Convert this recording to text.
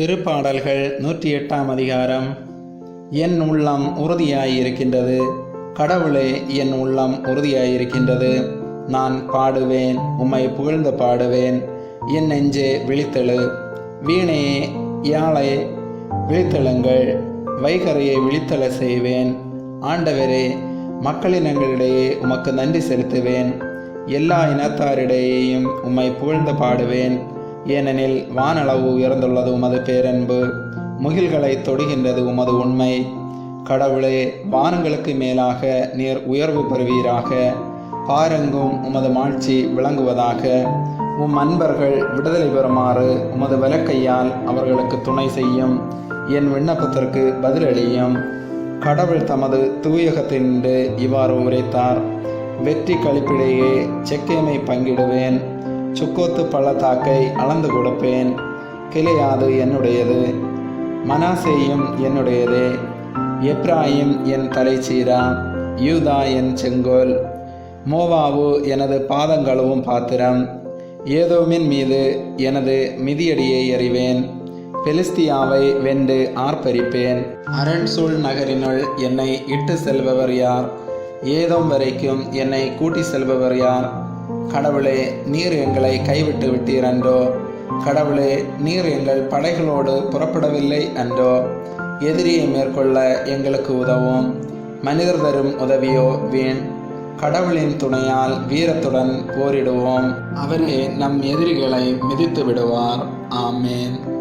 திருப்பாடல்கள் நூற்றி எட்டாம் அதிகாரம். என் உள்ளம் உறுதியாயிருக்கின்றது. கடவுளே என் உள்ளம் உறுதியாயிருக்கின்றது. நான் பாடுவேன் உம்மை புகழ்ந்து பாடுவேன். என் நெஞ்சே விழித்தெழு. வீணையே யாழை விழித்தெழுங்கள். வைகரையை விழித்தெழ செய்வேன். ஆண்டவரே மக்களினங்களிடையே உமக்கு நன்றி செலுத்துவேன். எல்லா இனத்தாரிடையேயும் உம்மை புகழ்ந்து பாடுவேன். ஏனெனில் வானளவு உயர்ந்துள்ளது உமது பேரன்பு. முகில்களை தொடுகின்றது உமது உண்மை. கடவுளே வானங்களுக்கு மேலாக நீர் உயர்வு பெறுவீராக. பாரெங்கும் உமது மாட்சி விளங்குவதாக. உம் அன்பர்கள் விடுதலை பெறுமாறு உமது வலக்கையால் அவர்களுக்கு துணை செய்யும். என் விண்ணப்பத்திற்கு பதிலளியும். கடவுள் தமது தூயகத்தினின்று இவ்வாறு உரைத்தார். வெற்றி கழிப்பிடையே செக்கேமை பங்கிடுவேன். சுக்கோத்து பள்ளத்தாக்கை அளந்து கொடுப்பேன். கிளையாது என்னுடையது. மனாசேயும் என்னுடையதே. எப்ராயிம் என் தலைச்சீரா யூதா என் செங்கோல். மோவாவு எனது பாதங்களும் பாத்திரம். ஏதோமின் மீது எனது மிதியடியை எறிவேன். பெலிஸ்தியாவை வென்று ஆர்ப்பரிப்பேன். அரண்சூழ் நகரினுள் என்னை இட்டு செல்பவர் யார்? ஏதோம் வரைக்கும் என்னை கூட்டி செல்பவர் யார்? கடவுளே நீர் எங்களை கைவிட்டு விட்டீர் அன்றோ. கடவுளே நீர் எங்கள் படைகளோடு புறப்படவில்லை அன்றோ. எதிரியை மேற்கொள்ள எங்களுக்கு உதவும். மனிதர் தரும் உதவியோ வீண். கடவுளின் துணையால் வீரத்துடன் போரிடுவோம். அவரே நம் எதிரிகளை மிதித்து விடுவார். ஆமேன்.